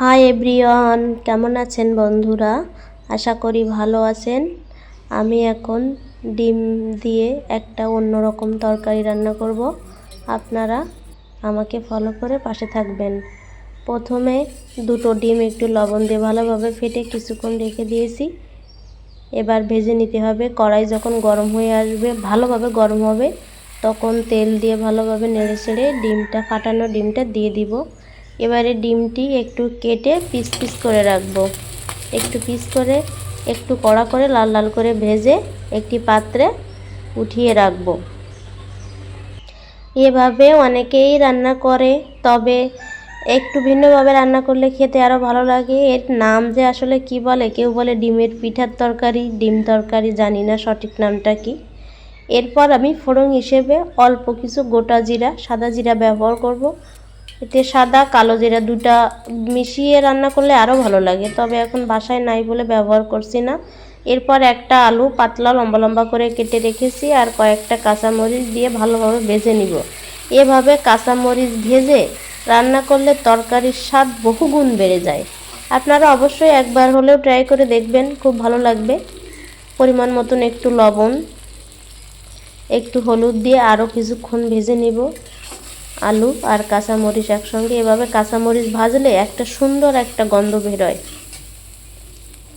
Hi everyone কেমন আছেন বন্ধুরা? আশা করি ভালো আছেন। আমি এখন ডিম দিয়ে একটা অন্যরকম তরকারি রান্না করব। আপনারা আমাকে ফলো করে পাশে থাকবেন। প্রথমে দুটো ডিম একটু লবণ দিয়ে ভালোভাবে ফেটে কিছুক্ষণ রেখে দিয়েছি। এবার ভেজে নিতে হবে। কড়াই যখন গরম হয়ে আসবে, ভালোভাবে গরম হবে, তখন তেল দিয়ে ভালোভাবে নেড়ে ছেড়ে ডিমটা, ফাটানো ডিমটা দিয়ে দিব। এবারে ডিমটি একটু কেটে পিস পিস করে রাখব। একটু পিস করে, একটু কড়া করে লাল লাল করে ভেজে একটি পাত্রে উঠিয়ে রাখব। এভাবে অনেকেই রান্না করে, তবে একটু ভিন্নভাবে রান্না করলে খেতে আরও ভালো লাগে। এর নাম যে আসলে কি বলে, কেউ বলে ডিমের পিঠার তরকারি, ডিম তরকারি, জানি না সঠিক নামটা কি। এরপর আমি ফোড়ন হিসেবে অল্প কিছু গোটা জিরা, সাদা জিরা ব্যবহার করব। এতে সাদা, কালো জিরা দুটা মিশিয়ে রান্না করলে আরও ভালো লাগে। তবে এখন বাসায় নাই বলে ব্যবহার করছি না। এরপর একটা আলু পাতলা, লম্বা লম্বা করে কেটে রেখেছি আর কয়েকটা কাঁচামরিচ দিয়ে ভালোভাবে ভেজে নিব। এভাবে কাঁচামরিচ ভেজে রান্না করলে তরকারির স্বাদ বহুগুণ বেড়ে যায়। আপনারা অবশ্যই একবার হলেও ট্রাই করে দেখবেন, খুব ভালো লাগবে। পরিমাণ মতন একটু লবণ, একটু হলুদ দিয়ে আরও কিছুক্ষণ ভেজে নিব। আলু আর কাঁচামরিচ একসঙ্গে। এভাবে কাঁচামরিচ ভাজলে একটা সুন্দর একটা গন্ধ বেরোয়।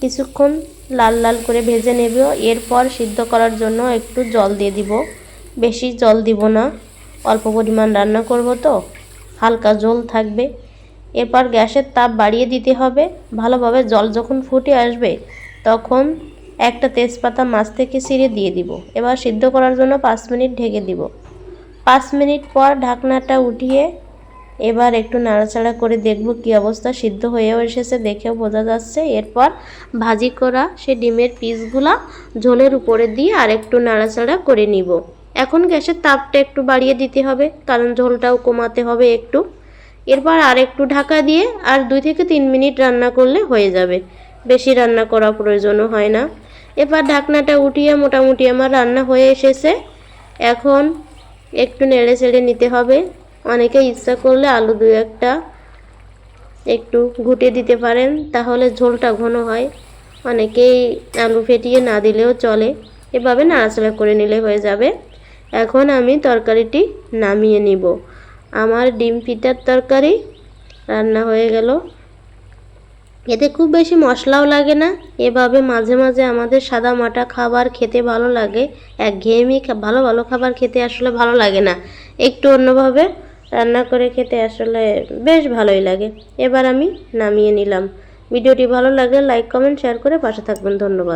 কিছুক্ষণ লাল লাল করে ভেজে নেব। এরপর সিদ্ধ করার জন্য একটু জল দিয়ে দিব। বেশি জল দিব না। অল্প পরিমাণ রান্না করব তো। হালকা জল থাকবে। এরপর গ্যাসের তাপ বাড়িয়ে দিতে হবে। ভালোভাবে জল যখন ফুটে আসবে, তখন একটা তেজপাতা মাছ থেকে ছিঁড়ে দিয়ে দিব। এবার সিদ্ধ করার জন্য পাঁচ মিনিট ঢেকে দিব। পাঁচ মিনিট পর ঢাকনাটা উঠিয়ে এবার একটু নাড়াচাড়া করে দেখব কি অবস্থা। সিদ্ধ হয়েও এসেছে দেখেও বোঝা যাচ্ছে। এরপর ভাজি করা সে ডিমের পিসগুলা ঝোলের উপরে দিয়ে আর একটু নাড়াচাড়া করে নিব। এখন গ্যাসের তাপটা একটু বাড়িয়ে দিতে হবে, কারণ ঝোলটাও কমাতে হবে একটু। এরপর আর একটু ঢাকা দিয়ে আর দুই থেকে তিন মিনিট রান্না করলে হয়ে যাবে। বেশি রান্না করা প্রয়োজনও হয় না। এবার ঢাকনাটা উঠিয়ে মোটামুটি আমার রান্না হয়ে এসেছে। এখন একটু নেড়ে চেড়ে নিতে হবে। অনেকে ইচ্ছা করলে আলু দু একটা একটু ঘুটে দিতে পারেন, তাহলে ঝোলটা ঘন হয়। অনেকেই আলু ফেটিয়ে না দিলেও চলে। এভাবে নাড়াচাড়া করে নিলে হয়ে যাবে। এখন আমি তরকারিটি নামিয়ে নিব। আমার ডিম পিঠার তরকারি রান্না হয়ে গেল। এতে খুব বেশি মশলাও লাগে না। এভাবে মাঝে মাঝে আমাদের সাদা মাটা খাবার খেতে ভালো লাগে। এক ঘেয়েমি ভালো ভালো খাবার খেতে আসলে ভালো লাগে না। একটু অন্যভাবে রান্না করে খেতে আসলে বেশ ভালোই লাগে। এবার আমি নামিয়ে নিলাম। ভিডিওটি ভালো লাগলে লাইক, কমেন্ট, শেয়ার করে পাশে থাকবেন। ধন্যবাদ।